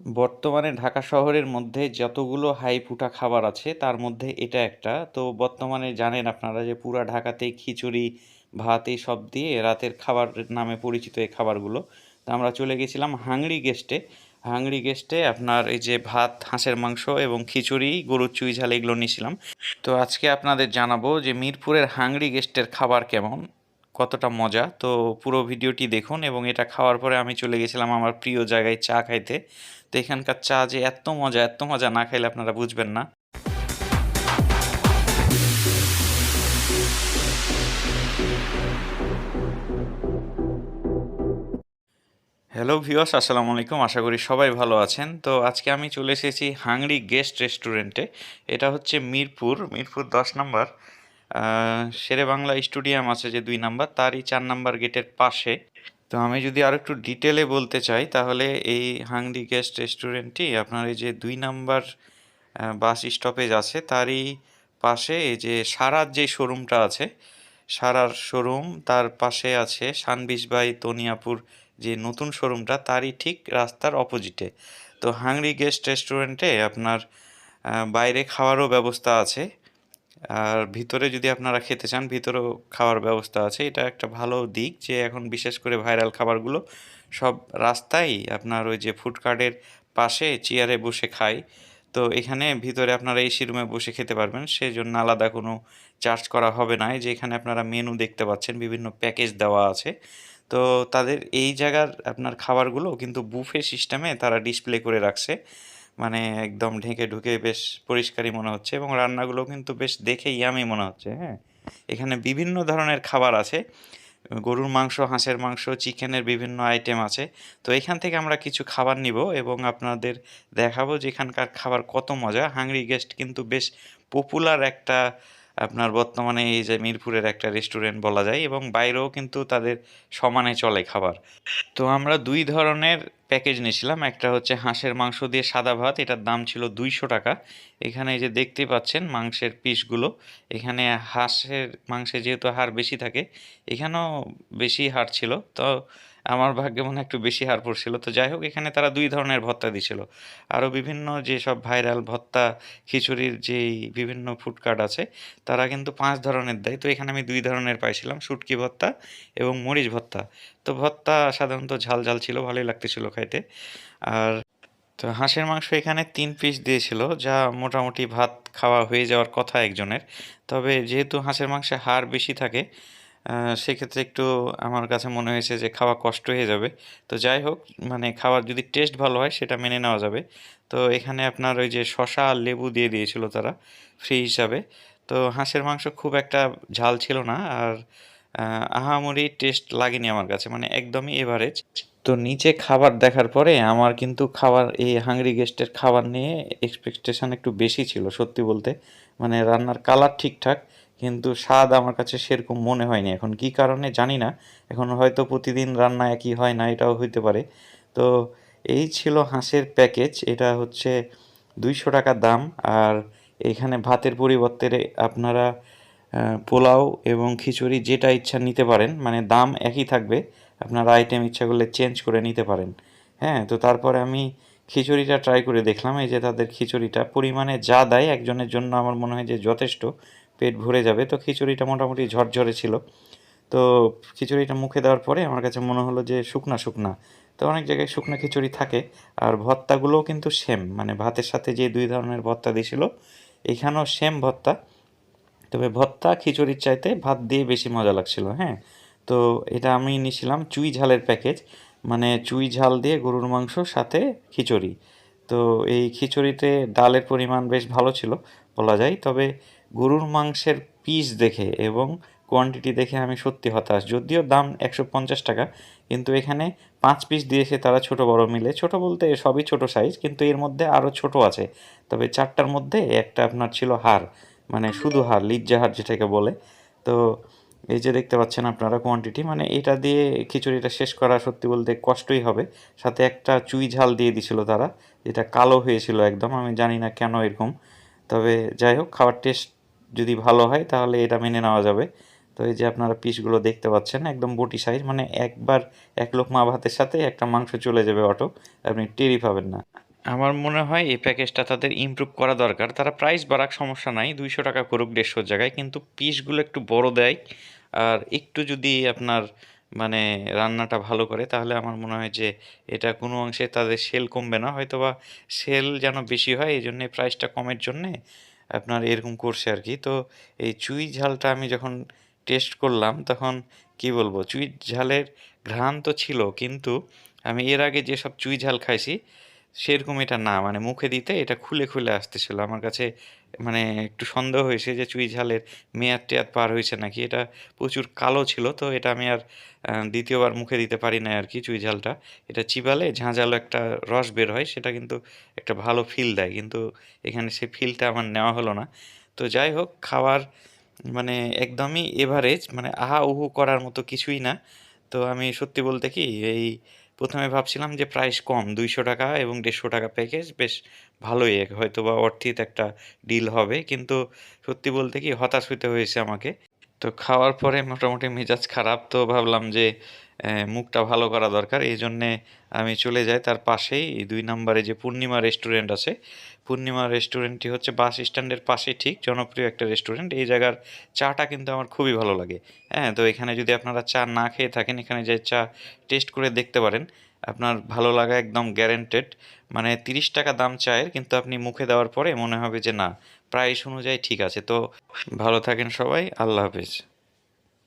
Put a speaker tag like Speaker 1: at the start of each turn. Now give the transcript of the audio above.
Speaker 1: বর্তমানে ঢাকা শহরের মধ্যে যতগুলো হাই ফুটা খাবার আছে, তার মধ্যে এটা একটা। তো বর্তমানে জানেন আপনারা যে পুরা ঢাকাতেই খিচুড়ি, ভাত এই সব দিয়ে রাতের খাবার নামে পরিচিত এই খাবারগুলো। তো আমরা চলে গেছিলাম হাংরি গেস্টে। হাংরি গেস্টে আপনার এই যে ভাত, হাঁসের মাংস এবং খিচুড়ি, গরুর চুই ঝাল এগুলো নিয়েছিলাম। তো আজকে আপনাদের জানাব যে মিরপুরের হাংরি গেস্টের খাবার কেমন। কতটা মজা। তো পুরো ভিডিওটি দেখুন এবং এটা খাওয়ার পরে আমি চলে গেছিলাম আমার প্রিয় জায়গায় চা খাইতে। তো এখানকার চা যে এত মজা এত মজা না খাইলে আপনারা বুঝবেন না। হ্যালো ভিউয়ার্স আসসালামু আলাইকুম। আশা করি সবাই ভালো আছেন। তো আজকে আমি চলে এসেছি হাংরি গেস্ট রেস্টুরেন্টে। এটা হচ্ছে মিরপুর। মিরপুর দশ নম্বর। শেরে বাংলা স্টুডিয়াম আছে যে দুই নাম্বার, তারই চার নাম্বার গেটের পাশে। তো আমি যদি আর একটু ডিটেলে বলতে চাই, তাহলে এই হাংরি গেস্ট রেস্টুরেন্টটি, আপনার এই যে দুই নাম্বার বাস স্টপেজ আছে, তারই পাশে এই যে সারার যে শোরুমটা আছে, সারার শোরুম, তার পাশে আছে সানবিশ বাই তনিয়াপুর যে নতুন শোরুমটা, তারই ঠিক রাস্তার অপোজিটে। তো হাংরি গেস্ট রেস্টুরেন্টে আপনার বাইরে খাওয়ারও ব্যবস্থা আছে। আর ভিতরে যদি আপনারা খেতে চান, ভিতরেও খাওয়ার ব্যবস্থা আছে। এটা একটা ভালো দিক যে এখন বিশেষ করে ভাইরাল খাবারগুলো সব রাস্তায় আপনার ওই যে ফুডকার্টের পাশে চেয়ারে বসে খায়। তো এখানে ভিতরে আপনারা এসি রুমে বসে খেতে পারবেন। সেজন্য আলাদা কোনো চার্জ করা হবে না। যে এখানে আপনারা মেনু দেখতে পাচ্ছেন, বিভিন্ন প্যাকেজ দেওয়া আছে। তো তাদের এই জায়গার আপনার খাবারগুলো কিন্তু বুফে সিস্টেমে তারা ডিসপ্লে করে রাখছে। মানে একদম ঢেকে ঢুকে বেশ পরিষ্কারই মনে হচ্ছে এবং রান্নাগুলো কিন্তু বেশ দেখে ইয়ামি মনে হচ্ছে হ্যাঁ। এখানে বিভিন্ন ধরনের খাবার আছে, গরুর মাংস, হাঁসের মাংস, চিকেনের বিভিন্ন আইটেম আছে। তো এখান থেকে আমরা কিছু খাবার নিব এবং আপনাদের দেখাবো যে এখানকার খাবার কত মজা। হাংরি গেস্ট কিন্তু বেশ পপুলার একটা আপনার বর্তমানে এই যে মিরপুরের একটা রেস্টুরেন্ট বলা যায় এবং বাইরেও কিন্তু তাদের সমানে চলে খাবার। তো আমরা দুই ধরনের প্যাকেজ নিয়েছিলাম। একটা হচ্ছে হাঁসের মাংস দিয়ে সাদা ভাত, এটার দাম ছিল দুইশো টাকা। এখানে যে দেখতে পাচ্ছেন মাংসের পিসগুলো, এখানে হাঁসের মাংসে যেহেতু হাড় বেশি থাকে, এখানেও বেশি হাড় ছিল। তো আমার ভাগ্যে মনে একটু বেশি হার পড়ছিল। তো যাই হোক, এখানে তারা দুই ধরনের ভত্তা দিছিল। আরও বিভিন্ন যেসব ভাইরাল ভত্তা, খিচুড়ির যেই বিভিন্ন ফুড কার্ট আছে, তারা কিন্তু পাঁচ ধরনের দেয়। তো এখানে আমি দুই ধরনের পাইছিলাম, শুটকি ভত্তা এবং মরিচ ভত্তা। তো ভত্তা সাধারণত ঝাল ঝাল ছিল, ভালোই লাগতেছিল খাইতে। আর তো হাঁসের মাংস এখানে তিন পিস দিয়েছিল, যা মোটামুটি ভাত খাওয়া হয়ে যাওয়ার কথা একজনের। তবে যেহেতু হাঁসের মাংসে হাড় বেশি থাকে সেক্ষেত্রে একটু আমার কাছে মনে হয়েছে যে খাওয়া কষ্ট হয়ে যাবে। তো যাই হোক মানে খাওয়ার যদি টেস্ট ভালো হয় সেটা মেনে নেওয়া যাবে। তো এখানে আপনার ওই যে শসা আর লেবু দিয়ে দিয়েছিল তারা ফ্রি হিসাবে। তো হাঁসের মাংস খুব একটা ঝাল ছিল না আর আহ, আহামরি টেস্ট লাগেনি আমার কাছে মানে একদমই এভারেজ তো নিচে খাবার দেখার পরে আমার কিন্তু খাবার এই হাংরি গেস্টের খাবার নিয়ে এক্সপেকটেশন একটু বেশি ছিল সত্যি বলতে। মানে রান্নার কালার ঠিকঠাক কিন্তু স্বাদ আমার কাছে সেরকম মনে হয়নি। এখন কি কারণে জানি না। এখন হয়তো প্রতিদিন রান্না একই হয় না, এটাও হইতে পারে। তো এই ছিল হাঁসের প্যাকেজ। এটা হচ্ছে দুইশো টাকা দাম। আর এখানে ভাতের পরিবর্তে আপনারা পোলাও এবং খিচুড়ি যেটা ইচ্ছা নিতে পারেন মানে দাম একই থাকবে। আপনারা আইটেম ইচ্ছা করলে চেঞ্জ করে নিতে পারেন। হ্যাঁ তো তারপরে আমি খিচুড়িটা ট্রাই করে দেখলাম। এই যে তাদের খিচুড়িটা, পরিমাণে যা দেয় একজনের জন্য আমার মনে হয় যে যথেষ্ট। পেট ভরে যাবে। তো খিচুড়িটা মোটামুটি ঝরঝরে ছিল। তো খিচুড়িটা মুখে দেওয়ার পরে আমার কাছে মনে হলো যে শুকনা শুকনা। তো অনেক জায়গায় শুকনো খিচুড়ি থাকে। আর ভত্তাগুলোও কিন্তু সেম। মানে ভাতের সাথে যে দুই ধরনের ভত্তা দিয়েছিল, এখানেও সেম ভত্তা তবে ভত্তা খিচুড়ির চাইতে ভাত দিয়ে বেশি মজা লাগছিল হ্যাঁ। তো এটা আমি নিয়েছিলাম চুই ঝালের প্যাকেজ। মানে চুই ঝাল দিয়ে গরুর মাংস, সাথে খিচুড়ি। তো এই খিচুড়িতে ডালের পরিমাণ বেশ ভালো ছিল, বলা যায়। তবে গরুর মাংসের পিস দেখে এবং কোয়ান্টিটি দেখে আমি সত্যি হতাশ। যদিও দাম একশো পঞ্চাশ টাকা, কিন্তু এখানে পাঁচ পিস দিয়েছে তারা ছোট বড় মিলে। ছোট বলতে সবই ছোট সাইজ কিন্তু এর মধ্যে আরও ছোট আছে। তবে চারটার মধ্যে একটা আপনার ছিল হার মানে শুধু হার লিজ্জা হার যেটাকে বলে। তো এই যে দেখতে পাচ্ছেন আপনারা কোয়ান্টিটি মানে এটা দিয়ে খিচুড়িটা শেষ করা সত্যি বলতে কষ্টই হবে। সাথে একটা চুই ঝাল দিয়ে দিছিল তারা। যেটা কালো হয়েছিল একদম, আমি জানি না কেন এরকম। তবে যাই হোক খাবার টেস্ট যদি ভালো হয়, তাহলে এটা মেনে নেওয়া যাবে। তো এই যে আপনারা পিসগুলো দেখতে পাচ্ছেন, একদম বটি সাইজ মানে একবার এক লোক মা ভাতের সাথে একটা মাংস চলে যাবে অটো, আপনি টেরি পাবেন না। আমার মনে হয় এই প্যাকেজটা তাদের ইমপ্রুভ করা দরকার। তারা প্রাইস বাড়াক সমস্যা নাই, দুইশো টাকা করুক, দেড়শোর জায়গায়, কিন্তু পিসগুলো একটু বড় দেয়। আর একটু যদি আপনার মানে রান্নাটা ভালো করে, তাহলে আমার মনে হয় যে এটা কোনো অংশে তাদের সেল কমবে না। হয়তো বা সেল যেন বেশি হয়, এই জন্যে প্রাইসটা কমের জন্যে আপনার এরকম করছে আর কি। তো এই চুই ঝালটা আমি যখন টেস্ট করলাম, তখন কি বলব? চুই ঝালের ঘ্রাণ তো ছিল, কিন্তু আমি এর আগে যেসব চুই ঝাল খাইছি সেরকম এটা না। মানে মুখে দিতে এটা খুলে খুলে আসতেছিল। আমার কাছে মানে একটু সন্দেহ হয়েছে যে চুই ঝালের মেয়াদ টেয়াদ পার হয়েছে নাকি? এটা প্রচুর কালো ছিল, তো এটা আমি আর দ্বিতীয়বার মুখে দিতে পারি না আর কি চুই ঝালটা। এটা চিবালে ঝাঁঝালো একটা রস বের হয়, সেটা কিন্তু একটা ভালো ফিল দেয়। কিন্তু এখানে সে ফিলটা আমার নেওয়া হলো না। তো যাই হোক, খাওয়ার মানে একদমই এভারেজ মানে আহা উহু করার মতো কিছুই না। তো আমি সত্যি বলতে কি, এই প্রথমে ভাবছিলাম যে প্রাইস কম, দুইশো টাকা এবং দেড়শো টাকা প্যাকেজ বেশ ভালোই। হয়তো বা অর্থিত একটা ডিল হবে, কিন্তু সত্যি বলতে কি হতাশ হইতে হয়েছে আমাকে। তো খাওয়ার পরে মোটামুটি মেজাজ খারাপ, তো ভাবলাম যে মুখটা ভালো করা দরকার। এই জন্যে আমি চলে যাই। তার পাশেই দুই নম্বরে যে পূর্ণিমা রেস্টুরেন্ট আছে, পূর্ণিমা রেস্টুরেন্টটি হচ্ছে বাস স্ট্যান্ডের পাশে ঠিক জনপ্রিয় একটা রেস্টুরেন্ট। এই জায়গার চাটা কিন্তু আমার খুবই ভালো লাগে। হ্যাঁ তো এখানে যদি আপনারা চা না খেয়ে থাকেন, এখানে যে চা টেস্ট করে দেখতে পারেন, আপনার ভালো লাগা একদম গ্যারেন্টেড মানে তিরিশ টাকা দাম চায়ের, কিন্তু আপনি মুখে দেওয়ার পরে মনে হবে যে না প্রাইস অনুযায়ী ঠিক আছে। তো ভালো থাকেন সবাই, আল্লাহ হাফেজ।